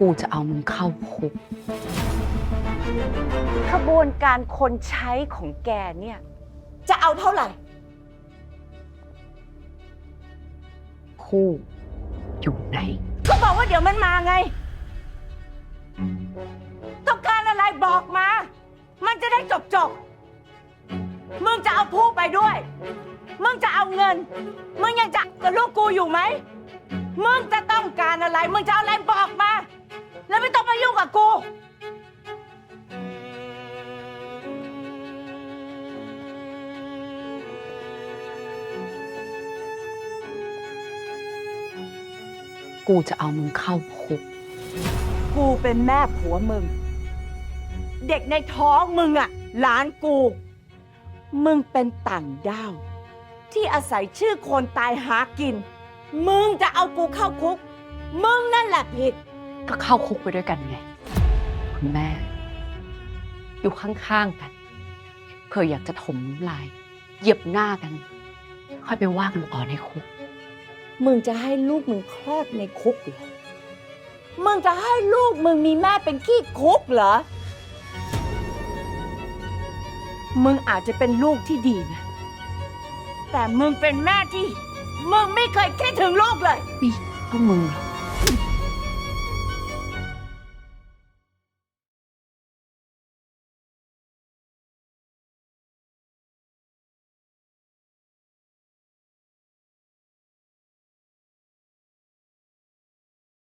กูจะเอามึงเข้าคุก ขบวนการคนใช้ของแกเนี่ย จะเอาเท่าไหร่ คู่ อยู่ไหน ก็บอกว่าเดี๋ยวมันมาไง ต้องการอะไรบอกมา มันจะได้จบจบๆมึงจะเอาผู้ไปด้วย มึงจะเอาเงิน มึงยังจะกับลูกกูอยู่ไหม มึงจะต้องการอะไร มึงจะเอาอะไรบอกมา แล้วไม่ต้องมายุ่งกับกู กูจะเอามึงเข้าคุก กูเป็นแม่ผัวมึง เด็กในท้องมึงอะหลานกู มึงเป็นต่างด้าว ที่อาศัยชื่อคนตายหากิน มึงจะเอากูเข้าคุก มึงนั่นแหละผิด ก็เข้าคุกไปด้วยกันไง คุณแม่ อยู่ข้างๆกันเผื่ออยากจะถมน้ำลาย เหยียบหน้ากัน ค่อยไปว่ากันต่อในคุก มึงจะให้ลูกมึงคลอดในคุกเหรอ มึงจะให้ลูกมึงมีแม่เป็นขี้คุกเหรอ มึงอาจจะเป็นลูกที่ดีนะ แต่มึงเป็นแม่ที่ มึงไม่เคยคิดถึงลูกเลยนี่พวกมึงเหรอ